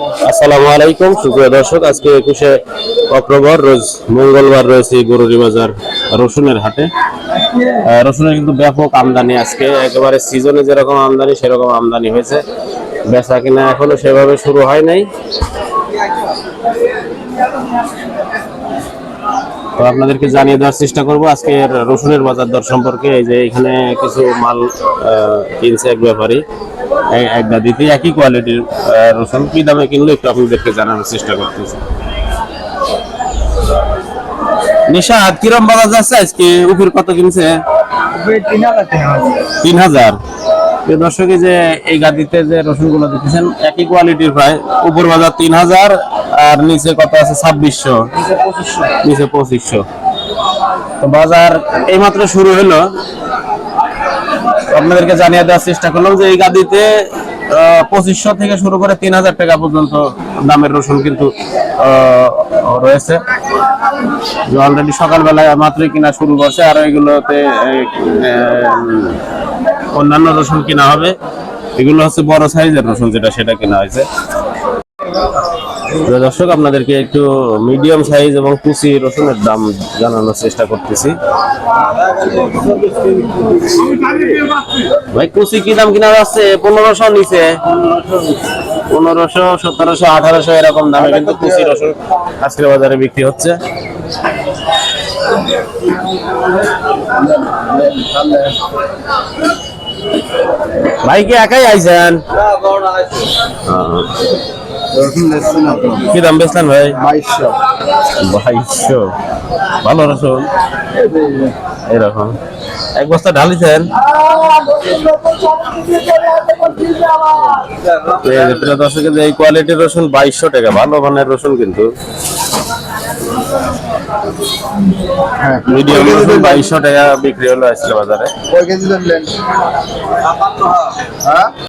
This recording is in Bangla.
আসসালামু আলাইকুম, সুপ্রিয় দর্শক, আজকে একুশে অক্টোবর, রোজ মঙ্গলবার রয়েছে গরুরি বাজার রসুনের হাটে। রসুনের কিন্তু ব্যাপক আমদানি আজকে, একেবারে সিজনে যেরকম আমদানি, সেরকম আমদানি হয়েছে। বেচা কিনা এখনও সেভাবে শুরু হয় নাই। তো আপনাদেরকে জানিয়ে দেওয়ার চেষ্টা করব। আজকের রসুনের বাজার দর সম্পর্কে এই যে এখানে কিছু মাল কিনছে এক ব্যাপারী। এক দাদিতে একই কোয়ালিটির রসুন। কি দামে কিনলো একটু আপনাদেরকে জানানোর চেষ্টা করতেছি। নিশাদ কিরম বাজার যাচ্ছে আজকে? উপর কত কিনছে? তিন হাজার দর্শক যে এই গাদিতে যে রসুনগুলো দেখতেছেন একই কোয়ালিটির প্রায়। উপর বাজার তিন হাজার আর নিচে কত আছে? ছাব্বিশশো। নিচে পঁচিশশো। তো বাজার এইমাত্র শুরু হলো। আপনাদেরকে জানিয়ে দেওয়ার চেষ্টা করলাম যে এই গাদিতে পঁচিশশো থেকে শুরু করে তিন হাজার টাকা পর্যন্ত দামের রসুন কিন্তু রয়েছে। অলরেডি সকালবেলায় মাত্রই কিনা শুরু করছে আর এগুলোতে অন্যান্য রসুন কিনা হবে। এগুলো হচ্ছে বড় সাইজের রসুন যেটা সেটা কেনা হয়েছে। দর্শক আপনাদেরকে একটু মিডিয়াম সাইজ এবং কুচি রসুনের দাম জানানোর চেষ্টা করতেছি। ভাই কুচি কি দাম কিনা যাচ্ছে পনেরোশো নিচে। পনেরোশো সতেরোশো আঠারোশো এরকম দামে কিন্তু কুচি রসুন আজকের বাজারে বিক্রি হচ্ছে। ভাই কি একাই আইছেন? কি দাম বেচলেন ভাই? বাইশশো। ভালো রসুন। এরকম। এক বস্তা ঢালিছেন? যে এই কোয়ালিটির রসুন বাইশশো টাকা। ভালো মানের রসুন কিন্তু। মিডিয়াম রসুন বাইশশো টাকা বিক্রি হলো আজকে বাজারে।